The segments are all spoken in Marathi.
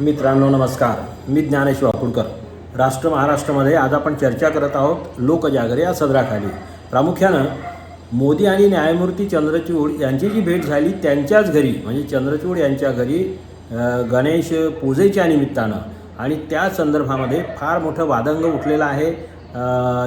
मित्रांनो नमस्कार. मी ज्ञानेश्वर वाकुडकर राष्ट्र महाराष्ट्रामध्ये आज आपण चर्चा करत आहोत लोकजागर या सदराखाली. प्रामुख्यानं मोदी आणि न्यायमूर्ती चंद्रचूड यांची जी भेट झाली त्यांच्याच घरी म्हणजे चंद्रचूड यांच्या घरी गणेश पूजेच्या निमित्तानं. आणि त्या संदर्भामध्ये फार मोठं वादंग उठलेलं आहे.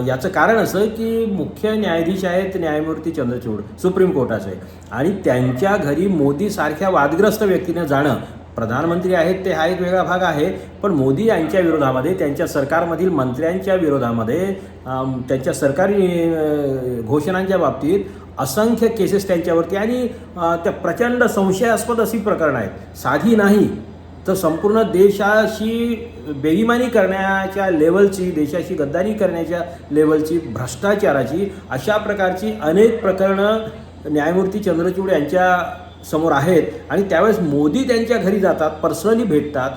याचं कारण असं की मुख्य न्यायाधीश आहेत न्यायमूर्ती चंद्रचूड सुप्रीम कोर्टाचे. आणि त्यांच्या घरी मोदीसारख्या वादग्रस्त व्यक्तीनं जाणं प्रधानमंत्री आहेत ते हा एक वेगळा भाग आहे. पण मोदी यांच्या विरोधामध्ये त्यांच्या सरकारमधील मंत्र्यांच्या विरोधामध्ये त्यांच्या सरकारी घोषणांच्या बाबतीत असंख्य केसेस त्यांच्यावरती आणि त्या प्रचंड संशयास्पद अशी प्रकरणं आहेत. साधी नाही तर संपूर्ण देशाशी बेईमानी करण्याच्या लेवलची देशाशी गद्दारी करण्याच्या लेवलची भ्रष्टाचाराची अशा प्रकारची अनेक प्रकरणं न्यायमूर्ती चंद्रचूड यांच्या समोर आहेत आणि त्यावेळेस मोदी त्यांच्या घरी जातात पर्सनली भेटतात.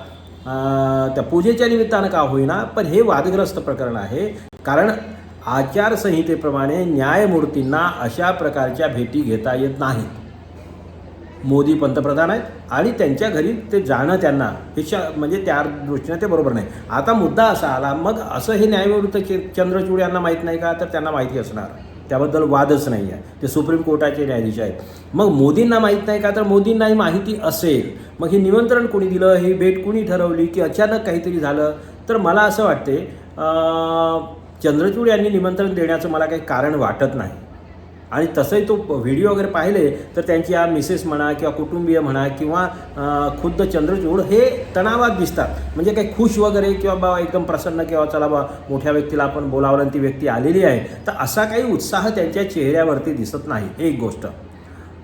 त्या पूजेच्या निमित्तानं का होईना पण हे वादग्रस्त प्रकरण आहे. कारण आचारसंहितेप्रमाणे न्यायमूर्तींना अशा प्रकारच्या भेटी घेता येत नाहीत. मोदी पंतप्रधान आहेत आणि त्यांच्या घरी ते जाणं त्यांना हे श म्हणजे त्या दृष्टीने ते बरोबर नाही. आता मुद्दा असा आला मग असं हे न्यायमूर्ती च- चंद्रचूड यांना माहीत नाही का? तर त्यांना माहिती असणार. त्याबद्दल वादच नाही आहे ते सुप्रीम कोर्टाचे न्यायाधीश आहेत. मग मोदींना माहीत नाही का? तर मोदींनाही माहिती असेल. मग हे निमंत्रण कोणी दिलं? ही भेट कोणी ठरवली? की अचानक काहीतरी झालं? तर मला असं वाटते चंद्रचूड यांनी निमंत्रण देण्याचं मला काही कारण वाटत नाही. आणि तसंही तो व्हिडिओ वगैरे पाहिले तर त्यांची या मिसेस म्हणा किंवा कुटुंबीय म्हणा किंवा खुद्द चंद्रचूड हे तणावात दिसतात. म्हणजे काही खुश वगैरे किंवा बा एकदम प्रसन्न किंवा चला बा मोठ्या व्यक्तीला आपण बोलावलं आणि ती व्यक्ती आलेली आहे तर असा काही उत्साह त्यांच्या चेहऱ्यावरती दिसत नाही. एक गोष्ट.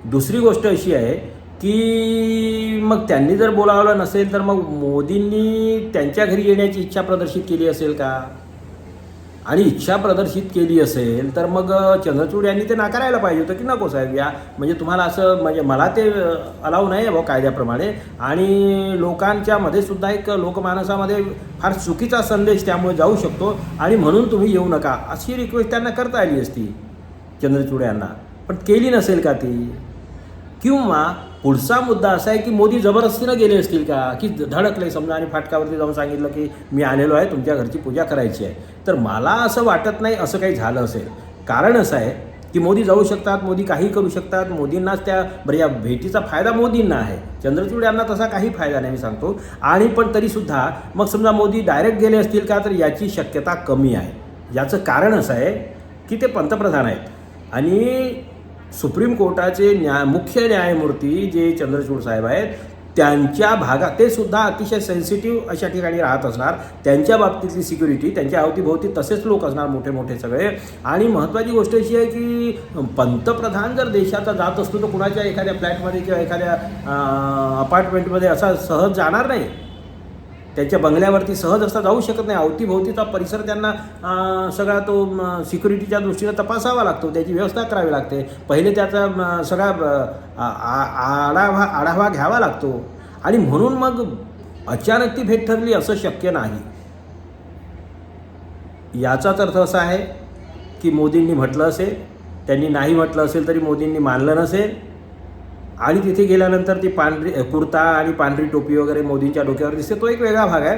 दुसरी गोष्ट अशी आहे की मग त्यांनी जर बोलावलं नसेल तर मग मोदींनी त्यांच्या घरी येण्याची इच्छा प्रदर्शित केली असेल का? आणि इच्छा प्रदर्शित केली असेल तर मग चंद्रचूड यांनी ते नाकारायला पाहिजे होतं की नको साहेब या म्हणजे तुम्हाला असं म्हणजे मला ते अलाव नाही आहे भाऊ कायद्याप्रमाणे. आणि लोकांच्या मध्ये सुद्धा एक लोकमानसामध्ये फार चुकीचा संदेश त्यामुळे जाऊ शकतो. आणि म्हणून तुम्ही येऊ नका अशी रिक्वेस्ट त्यांना करता आली असती चंद्रचूड यांना. पण केली नसेल का ती? किंवा पुढचा मुद्दा असा आहे की मोदी जबरदस्तीनं गेले असतील का? की धडकले समजा आणि फाटकावरती जाऊन सांगितलं की मी आलेलो आहे तुमच्या घरची पूजा करायची आहे. तर मला असं वाटत नाही असं काही झालं असेल. कारण असं आहे की मोदी जाऊ शकतात मोदी काही करू शकतात मोदींनाच त्या बरं या भेटीचा फायदा मोदींना आहे. चंद्रचूड यांना तसा काही फायदा नाही मी सांगतो. आणि पण तरीसुद्धा मग समजा मोदी डायरेक्ट गेले असतील का तर याची शक्यता कमी आहे. याचं कारण असं आहे की ते पंतप्रधान आहेत. आणि सुप्रीम कोर्टाचे न्याय मुख्य न्यायमूर्ती जे चंद्रचूड साहेब आहेत त्यांच्या भागात ते सुद्धा अतिशय सेन्सिटिव्ह अशा ठिकाणी राहत असणार. त्यांच्या बाबतीतली सिक्युरिटी त्यांच्या अवतीभोवती तसेच लोक असणार मोठे मोठे सगळे. आणि महत्त्वाची गोष्ट अशी आहे की पंतप्रधान जर देशाचा जात असतो तर कुणाच्या एखाद्या फ्लॅटमध्ये किंवा एखाद्या अपार्टमेंटमध्ये असा सहज जाणार नाही. त्यांच्या बंगल्यावरती सहज असता जाऊ शकत नाही. अवतीभोवतीचा परिसर त्यांना सगळा तो सिक्युरिटीच्या दृष्टीनं तपासावा लागतो. त्याची व्यवस्था करावी लागते. पहिले त्याचा सगळा आ- आ- आढावा आढावा घ्यावा लागतो. आणि म्हणून मग अचानक ती भेट ठरली असं शक्य नाही. याचाच अर्थ असा आहे की मोदींनी म्हटलं असेल त्यांनी नाही म्हटलं असेल तरी मोदींनी मानलं नसेल आणि तिथे गेल्यानंतर ती पांढरी कुर्ता आणि पांढरी टोपी वगैरे मोदींच्या डोक्यावर दिसते. तो एक वेगळा भाग आहे.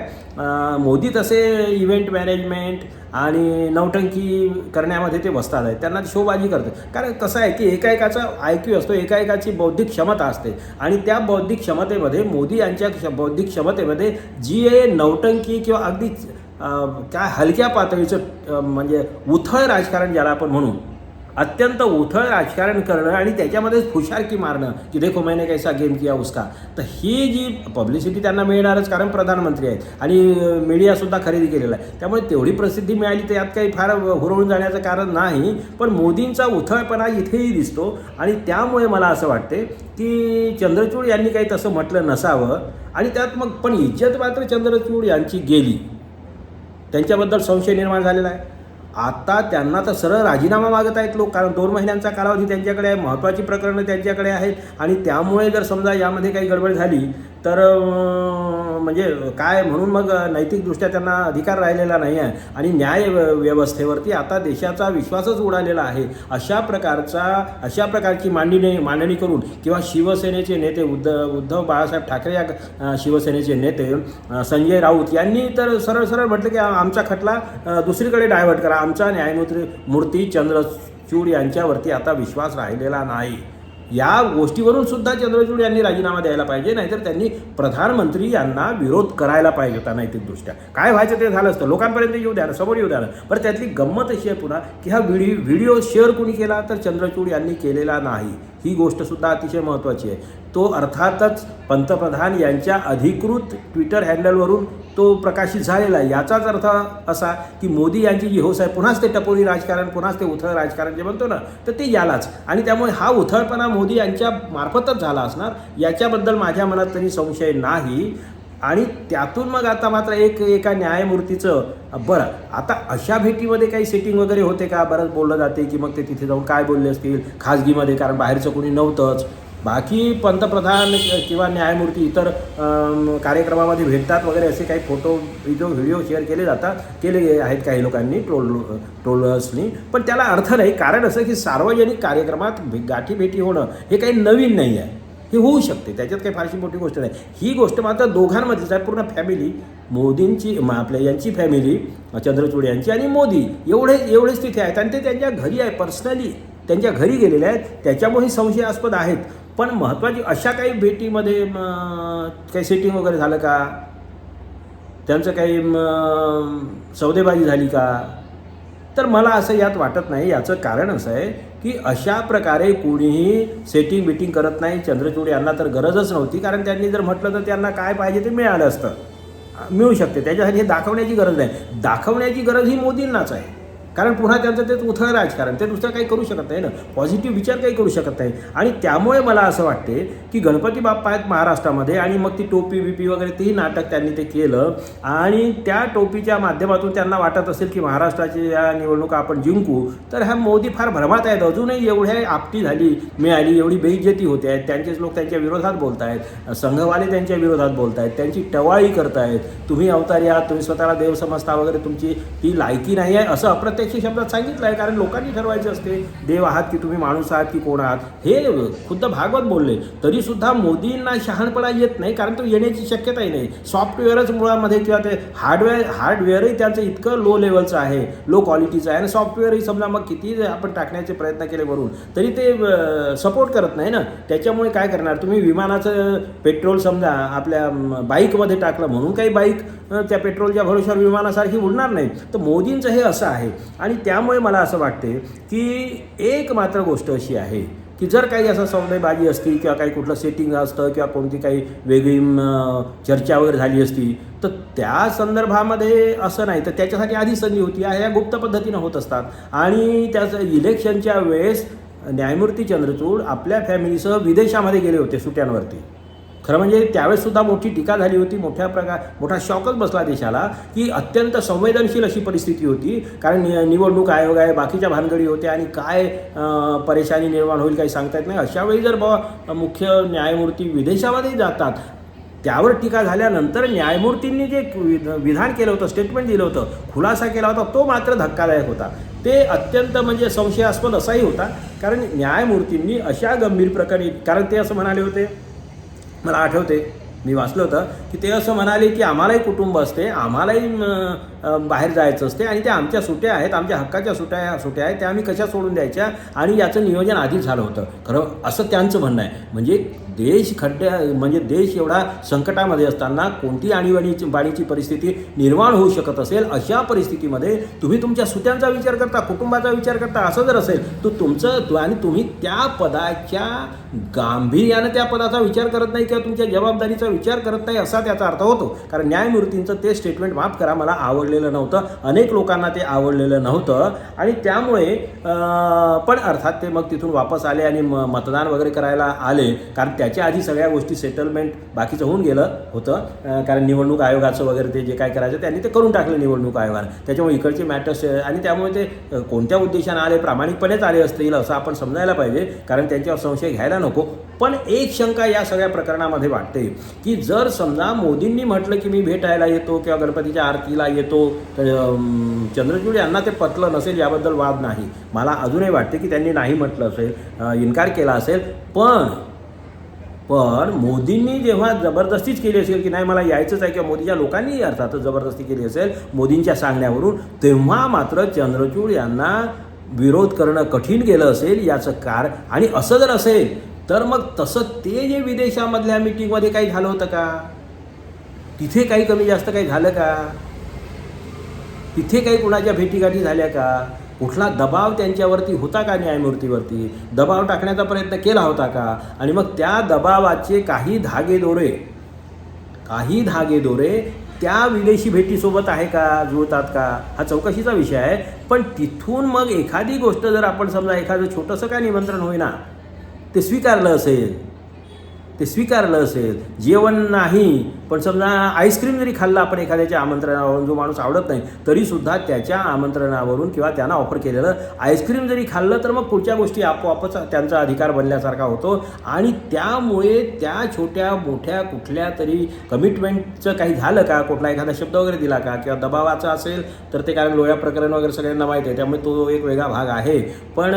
मोदी तसे इव्हेंट मॅनेजमेंट आणि नौटंकी करण्यामध्ये ते बसतात आहेत. त्यांना शोबाजी करते कारण कसं आहे की एका एकाचा आय क्यू असतो एका एकाची बौद्धिक क्षमता असते. आणि त्या बौद्धिक क्षमतेमध्ये मोदी यांच्या क्ष- बौद्धिक क्षमतेमध्ये जी ए नौटंकी किंवा अगदी काय हलक्या पातळीचं म्हणजे उथळ राजकारण ज्याला आपण म्हणू अत्यंत उथळ राजकारण करणं आणि त्याच्यामध्येच फुशारकी मारणं. की देखो मैंने कैसा गेम किया उसका. तर ही जी पब्लिसिटी त्यांना मिळणारच कारण प्रधानमंत्री आहेत. आणि मीडियासुद्धा खरेदी केलेला आहे. त्यामुळे तेवढी प्रसिद्धी मिळाली तर यात काही फार हुरळून जाण्याचं कारण नाही. पण मोदींचा उथळपणा इथेही दिसतो. आणि त्यामुळे मला असं वाटते की चंद्रचूड यांनी काही तसं म्हटलं नसावं. आणि त्यात मग पण इज्जत मात्र चंद्रचूड यांची गेली. त्यांच्याबद्दल संशय निर्माण झालेला आहे. आता त्यांना तर सरळ राजीनामा मागत आहेत लोक कारण दोन महिन्यांचा कालावधी त्यांच्याकडे आहे महत्त्वाची प्रकरणं त्यांच्याकडे आहेत. आणि त्यामुळे जर समजा यामध्ये काही गडबड झाली तर म्हणजे काय म्हणून मग नैतिकदृष्ट्या त्यांना अधिकार राहिलेला नाही आहे आणि न्याय व्यवस्थेवरती आता देशाचा विश्वासच उडालेला आहे. अशा प्रकारचा अशा प्रकारची मांडणी मांडणी करून किंवा शिवसेनेचे नेते उद्धव उद्धव बाळासाहेब ठाकरे या शिवसेनेचे नेते संजय राऊत यांनी तर सरळ सरळ म्हटलं की आमचा खटला दुसरीकडे डायव्हर्ट करा. आमचा न्यायमूर्ती मूर्ती चंद्रचूड यांच्यावरती आता विश्वास राहिलेला नाही. या गोष्टीवरून सुद्धा चंद्रचूड यांनी राजीनामा द्यायला पाहिजे नाहीतर त्यांनी प्रधानमंत्री यांना विरोध करायला पाहिजे होता नैतिकदृष्ट्या. काय व्हायचं ते झालं असतं. लोकांपर्यंत येऊ द्या ना समोर येऊ द्या ना. बरं त्यातली गंमत अशी आहे पुन्हा की हा व्हिडिओ व्हिडिओ शेअर कोणी केला तर चंद्रचूड यांनी केलेला नाही. ही गोष्टसुद्धा अतिशय महत्त्वाची आहे. तो अर्थातच पंतप्रधान यांच्या अधिकृत ट्विटर हँडलवरून तो प्रकाशित झालेला आहे. याचाच अर्थ असा की मोदी यांची जी हौस आहे पुन्हाच ते टपोरी राजकारण पुन्हाच ते उथळ राजकारण जे म्हणतो ना तर ते यालाच. आणि त्यामुळे हा उथळपणा मोदी यांच्या मार्फतच झाला असणार याच्याबद्दल माझ्या मनात तरी संशय नाही. आणि त्यातून मग आता मात्र एक एका न्यायमूर्तीचं बरं आता अशा भेटीमध्ये काही सेटिंग वगैरे होते का? बरंच बोललं जाते की मग ते तिथे जाऊन काय बोलले असतील? खाजगीमध्ये कारण बाहेरचं कोणी नव्हतंच. बाकी पंतप्रधान किंवा न्यायमूर्ती इतर कार्यक्रमामध्ये भेटतात वगैरे असे काही फोटो व्हिडिओ व्हिडिओ शेअर केले जातात केले आहेत काही लोकांनी ट्रोल ट्रोलर्सनी पण त्याला अर्थ नाही. कारण असं की सार्वजनिक कार्यक्रमात भे- गाठीभेटी होणं हे काही नवीन नाही आहे. हे होऊ शकते. त्याच्यात काही फारशी मोठी गोष्ट नाही. ही गोष्ट मात्र दोघांमध्येच आहे. पूर्ण फॅमिली मोदींची म- आपल्या यांची फॅमिली चंद्रचूड यांची आणि मोदी. एवढे एवढेच तिथे आहेत. आणि ते त्यांच्या घरी आहे. पर्सनली त्यांच्या घरी गेलेले आहेत. त्याच्यामुळे संशयास्पद आहेत. पण महत्त्वाची अशा काही भेटीमध्ये काही सेटिंग वगैरे झालं का? त्यांचं काही सौदेबाजी झाली का? तर मला असं यात वाटत नाही. याचं कारण असं आहे की अशा प्रकारे कोणीही सेटिंग बिटिंग करत नाही. चंद्रचूड यांना तर गरजच नव्हती. कारण त्यांनी जर म्हटलं तर त्यांना काय पाहिजे ते मिळालं असतं. मिळू शकते. त्याच्यासाठी हे दाखवण्याची गरज नाही. दाखवण्याची गरज ही मोदींनाच आहे. कारण पुन्हा त्यांचं तेच उथळ राजकारण ते दुसरं काही करू शकत नाही ना. पॉझिटिव्ह विचार काही करू शकत नाही. आणि त्यामुळे मला असं वाटते की गणपती बाप्पा आहेत महाराष्ट्रामध्ये आणि मग ती टोपी बिपी वगैरे तेही नाटक त्यांनी ते केलं. आणि त्या टोपीच्या माध्यमातून त्यांना वाटत असेल की महाराष्ट्राची या निवडणुका आपण जिंकू तर हा मोदी फार भ्रमात आहेत. अजूनही एवढ्या आपटी झाली मिळाली एवढी बेइज्जती होते आहेत. त्यांचेच लोक त्यांच्या विरोधात बोलत आहेत संघवाले त्यांच्या विरोधात बोलत आहेत त्यांची टवाळी करतायत. तुम्ही अवतारी आहात तुम्ही स्वतःला देव समजता वगैरे तुमची ती लायकी नाही आहे असं अप्रत्यक्ष शब्दात सांगितलं आहे कारण लोकांनी ठरवायचे असते देव आहात की तुम्ही माणूस आहात की कोण आहात? हे खुद्द भागवत बोलले. तरी सुद्धा मोदींना शहाणपणा येत नाही कारण तो येण्याची शक्यताही नाही. सॉफ्टवेअरच मुळामध्ये किंवा ते हार्डवेअर हार्डवेअरही त्यांचं इतकं लो लेवलचं आहे. लो क्वालिटीचं आहे. आणि सॉफ्टवेअरही समजा मग किती आपण टाकण्याचे प्रयत्न केले वरून तरी ते सपोर्ट करत नाही ना? त्याच्यामुळे काय करणार? तुम्ही विमानाचं पेट्रोल समजा आपल्या बाईकमध्ये टाकलं म्हणून काही बाईक त्या पेट्रोलच्या भरोशावर विमानासारखी उडणार नाही. तर मोदींचं हे असं आहे. आणि त्यामुळे मला असं वाटते की एक मात्र गोष्ट अशी आहे की जर काही असं सौदेबाजी असती किंवा काही कुठलं सेटिंग असतं किंवा कोणती काही वेगळी चर्चा वगैरे झाली असती तर त्या संदर्भामध्ये असं नाही. तर त्याच्यासाठी आधी संधी होती. ह्या गुप्त पद्धतीनं होत असतात. आणि त्याचं इलेक्शनच्या वेळेस न्यायमूर्ती चंद्रचूड आपल्या फॅमिलीसह विदेशामध्ये गेले होते सुट्यांवरती. खरं म्हणजे त्यावेळेस सुद्धा मोठी टीका झाली होती मोठ्या प्रकार मोठा शॉकच बसला देशाला की अत्यंत संवेदनशील अशी परिस्थिती होती. कारण नि निवडणूक आयोग आहे बाकीच्या भानगडी होत्या आणि काय परेशानी निर्माण होईल काही सांगता येत नाही. अशा वेळी जर ब मुख्य न्यायमूर्ती विदेशामध्ये जातात त्यावर टीका झाल्यानंतर न्यायमूर्तींनी जे विधान केलं होतं स्टेटमेंट दिलं होतं खुलासा केला होता तो मात्र धक्कादायक होता. ते अत्यंत म्हणजे संशयास्पद असाही होता. कारण न्यायमूर्तींनी अशा गंभीर प्रकरणी कारण ते असं म्हणाले होते मला आठवते मी वाचलं होतं की ते असं म्हणाले की आम्हालाही कुटुंब असते आम्हालाही बाहेर जायचं असते आणि त्या आमच्या सुट्या आहेत आमच्या हक्काच्या सुट्या सुट्या आहेत त्या आम्ही कशा सोडून द्यायच्या आणि याचं नियोजन आधीच झालं होतं. खरं असं त्यांचं म्हणणं आहे. म्हणजे देश खड्ड्या म्हणजे देश एवढा संकटामध्ये असताना कोणती आणीबाणीची बाणीची परिस्थिती निर्माण होऊ शकत असेल अशा परिस्थितीमध्ये तुम्ही तुमच्या सुट्यांचा विचार करता कुटुंबाचा विचार करता असं जर असेल तर तुमचं आणि तुम्ही त्या पदाच्या गांभीर्यानं त्या पदाचा विचार करत नाही किंवा तुमच्या जबाबदारीचा विचार करत नाही असा त्याचा अर्थ होतो. कारण न्यायमूर्तींचं ते स्टेटमेंट माफ करा मला आवडलेलं नव्हतं. अनेक लोकांना ते आवडलेलं नव्हतं. आणि त्यामुळे पण अर्थात ते मग तिथून वापस आले आणि म- मतदान वगैरे करायला आले. कारण त्याच्या आधी सगळ्या गोष्टी सेटलमेंट बाकीचं होऊन गेलं होतं. कारण निवडणूक आयोगाचं वगैरे ते जे काय करायचं त्यांनी ते करून टाकलं निवडणूक आयोगानं. त्याच्यामुळे इकडचे मॅटर्स आणि त्यामुळे ते कोणत्या उद्देशानं आले प्रामाणिकपणेच आले असतील असं आपण समजायला पाहिजे. कारण त्यांच्यावर संशय घ्यायला नको. पण एक शंका या सगळ्या प्रकरणामध्ये वाटते की जर समजा मोदींनी म्हटलं की मी भेटायला येतो किंवा गणपतीच्या आरतीला येतो चंद्रचूड यांना ते पटलं नसेल याबद्दल वाद नाही. मला अजूनही वाटते की त्यांनी नाही म्हटलं असेल इन्कार केला असेल. पण पण मोदींनी जेव्हा जबरदस्तीच केली असेल की नाही मला यायचंच आहे किंवा मोदीच्या लोकांनी अर्थातच जबरदस्ती केली असेल मोदींच्या सांगण्यावरून तेव्हा मात्र चंद्रचूड यांना विरोध करणं कठीण गेलं असेल याचं कार आणि असं जर असेल तर मग तसं ते जे विदेशामधल्या मिटिंगमध्ये काही झालं होतं का? तिथे काही कमी जास्त काही झालं का? तिथे काही कुणाच्या भेटीगाठी झाल्या का? कुठला दबाव त्यांच्यावरती होता का न्यायमूर्तीवरती? दबाव टाकण्याचा प्रयत्न केला होता का? आणि मग त्या दबावाचे काही धागेदोरे काही धागेदोरे त्या विदेशी भेटीसोबत आहे का? जुळतात का? हा चौकशीचा विषय आहे. पण तिथून मग एखादी गोष्ट जर आपण समजा एखादं छोटंसं काय निमंत्रण होईना ते स्वीकारलं असेल ते स्वीकारलं असेल जेवण नाही पण समजा आईस्क्रीम जरी खाल्लं आपण एखाद्याच्या आमंत्रणावरून जो माणूस आवडत नाही तरीसुद्धा त्याच्या आमंत्रणावरून किंवा त्यांना ऑफर केलेलं आईस्क्रीम जरी खाल्लं तर मग पुढच्या गोष्टी आपोआपच त्यांचा अधिकार बनल्यासारखा होतो. आणि त्यामुळे त्या छोट्या मोठ्या कुठल्या तरी कमिटमेंटचं काही झालं का? कुठला एखादा शब्द वगैरे दिला का? किंवा दबावाचा असेल तर ते कारण लोया प्रकरण वगैरे सगळ्यांना माहीत आहे त्यामुळे तो एक वेगळा भाग आहे. पण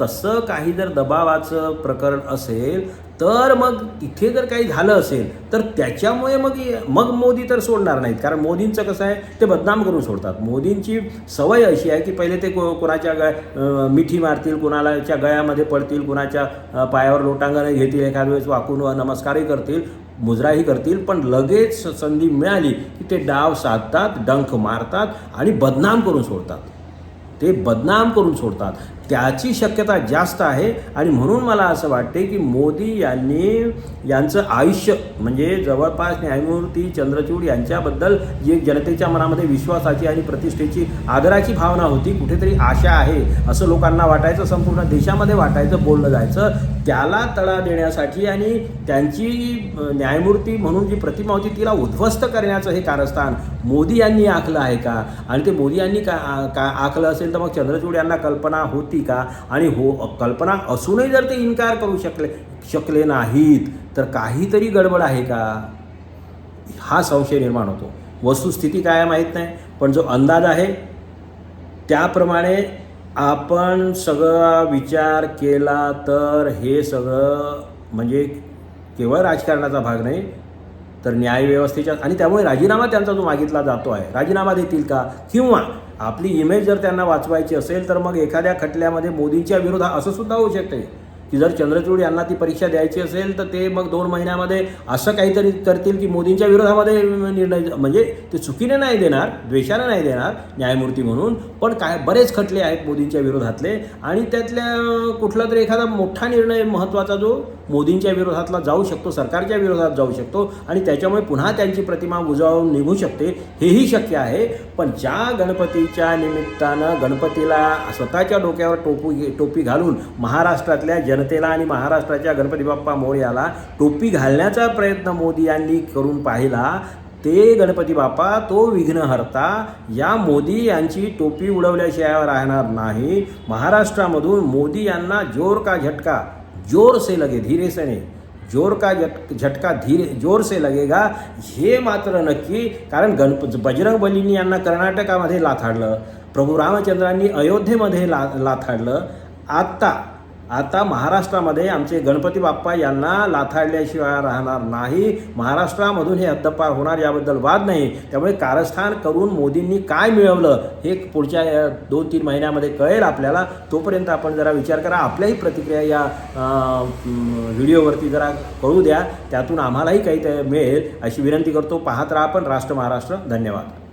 तसं काही जर दबावाचं प्रकरण असेल तर मग तिथे जर काही झालं असेल तर त्याच्यामुळे मग मग मोदी तर सोडणार नाहीत. कारण मोदींचं कसं आहे ते बदनाम करून सोडतात. मोदींची सवय अशी आहे की पहिले ते को कोणाच्या गळ मिठी मारतील कुणालाच्या गळ्यामध्ये पडतील कुणाच्या पायावर लोटांगणं घेतील एखाद्या वेळेस वाकून नमस्कारही करतील मुजराही करतील पण लगेच संधी मिळाली की ते डाव साधतात डंख मारतात आणि बदनाम करून सोडतात. ते बदनाम करून सोडतात. त्याची शक्यता जास्त आहे आणि म्हणून मला असं वाटते की मोदी यांनी यांचं आयुष्य म्हणजे जवळपास न्यायमूर्ती चंद्रचूड यांच्याबद्दल जी जनतेच्या मनामध्ये विश्वासाची आणि प्रतिष्ठेची आदराची भावना होती कुठेतरी आशा आहे असं लोकांना वाटायचं संपूर्ण देशामध्ये वाटायचं बोललं जायचं. त्याला तडा देण्यासाठी आणि त्यांची न्यायमूर्ती म्हणून जी प्रतिमा होती तिला उद्ध्वस्त करण्याचं हे कारस्थान मोदी यांनी आखलं आहे का? आणि ते मोदी यांनी का का आखलं असेल तर मग चंद्रचूड यांना कल्पना होती का? आणि हो कल्पना असूनही जर ते इन्कार करू शकले शकले नाहीत तर काहीतरी गडबड आहे का? हा संशय निर्माण होतो. वस्तुस्थिती काय माहीत नाही पण जो अंदाज आहे त्याप्रमाणे आपण सगळा विचार केला तर हे सगळं म्हणजे केवळ राजकारणाचा भाग नाही तर न्यायव्यवस्थेच्या आणि त्यामुळे राजीनामा त्यांचा जो मागितला जातो आहे राजीनामा देतील का? किंवा आपली इमेज जर त्यांना वाचवायची असेल तर मग एखाद्या खटल्यामध्ये मोदींच्या विरोधात असं सुद्धा होऊ शकते की जर चंद्रचूड यांना ती परीक्षा द्यायची असेल तर ते मग दोन महिन्यामध्ये असं काहीतरी करतील की मोदींच्या विरोधामध्ये निर्णय म्हणजे ते चुकीने नाही देणार द्वेषाने नाही देणार न्यायमूर्ती म्हणून पण काय बरेच खटले आहेत मोदींच्या विरोधातले आणि त्यातल्या कुठला तरी एखादा मोठा निर्णय महत्त्वाचा जो मोदींच्या विरोधातला जाऊ शकतो सरकारच्या विरोधात जाऊ शकतो आणि त्याच्यामुळे पुन्हा त्यांची प्रतिमा उजाळून निघू शकते हेही शक्य आहे. पण ज्या गणपतीच्या निमित्तानं गणपतीला स्वतःच्या डोक्यावर टोपू टोपी घालून महाराष्ट्रातल्या जनतेला आणि महाराष्ट्राच्या गणपती बाप्पा मोर्याला टोपी घालण्याचा प्रयत्न मोदी यांनी करून पाहिला ते गणपती बाप्पा तो विघ्नहर्ता या मोदी यांची टोपी उडवल्याशिवाय राहणार नाही. महाराष्ट्रामधून मोदी यांना जोर का झटका? जोर से लगे धीरे से नाही. जोर का झट झटका धीरे जोर से लगेगा हे मात्र नक्की कारण गणप बजरंग बलींनी यांना कर्नाटकामध्ये लाथाडलं. प्रभू रामचंद्रांनी अयोध्येमध्ये ला लाथाडलं. आत्ता आता महाराष्ट्रामध्ये आमचे गणपती बाप्पा यांना लाथाडल्याशिवाय राहणार नाही. महाराष्ट्रामधून हे हद्दपार होणार याबद्दल वाद नाही. त्यामुळे कारस्थान करून मोदींनी काय मिळवलं हे पुढच्या दोन तीन महिन्यामध्ये कळेल आपल्याला. तोपर्यंत आपण जरा विचार करा. आपल्याही प्रतिक्रिया या व्हिडिओवरती जरा कळू द्या. त्यातून आम्हालाही काही ते मिळेल अशी विनंती करतो. पाहत राहा आपण राष्ट्र महाराष्ट्र. धन्यवाद.